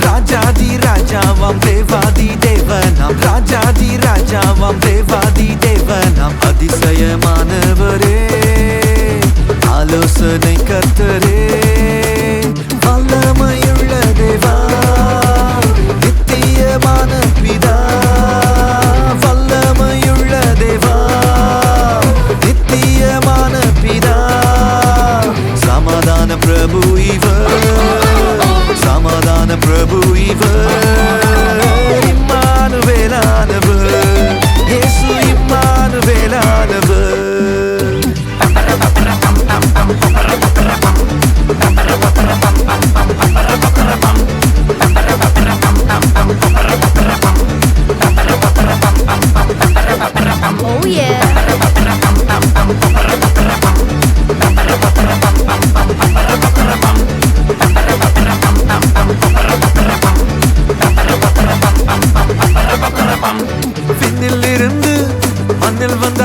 ராஜாதி ராஜாவாம் தேவாதி தேவனாம். ராஜாதி ராஜாவாம் தேவாதி தேவனாம். அதிசயமானவரே ஆலோசனை கர்த்தரே.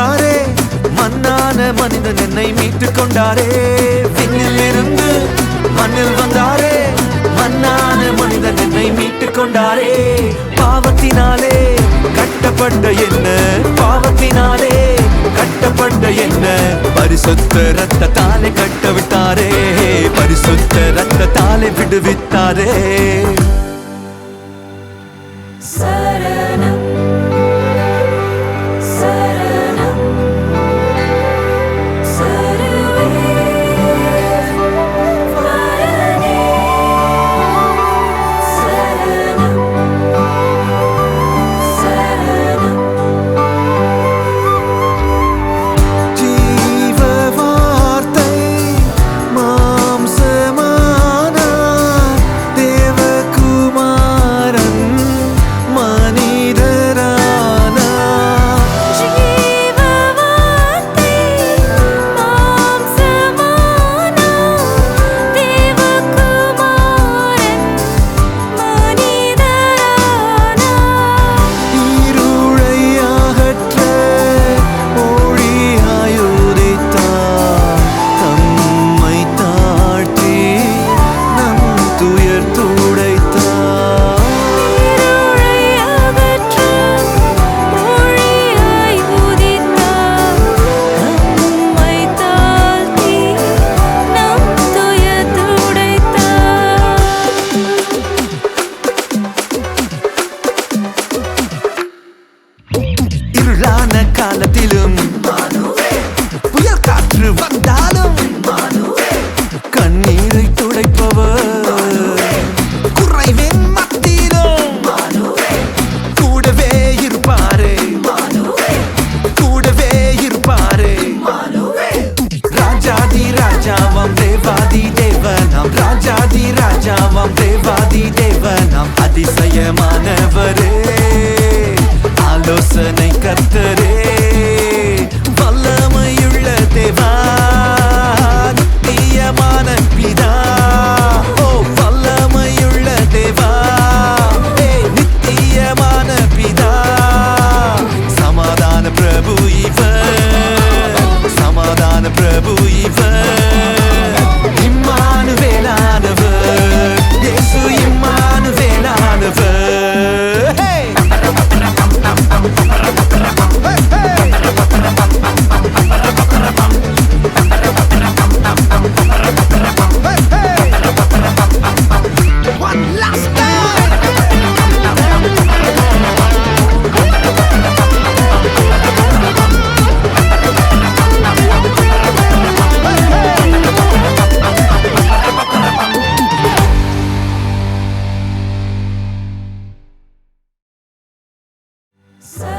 கொண்டாரே. மண்ணான மனிதன் என்னை மீட்டுக் கொண்டாரே. விண்ணில் இருந்து மண்ணில் வந்தாரே. மண்ணான மனிதன் என்னை மீட்டுக் கொண்டாரே. பாவத்தினாலே கட்டப்பட்ட என்ன? பாவத்தினாலே கட்டப்பட்ட என்ன? பரிசுத்த ரத்தத்தாலே கட்ட விட்டாரே பரிசுத்த ரத்தத்தாலே விடுவித்தாரே. அதிசயமானவரே ஆலோசனை கத்தரே வல்லமையுள்ள தேவா நியமான பிதா ஓ வல்லமையுள்ள தேவா நித்தியமான பிதா சமாதான பிரபு இவர் சமாதான பிரபு இவர். So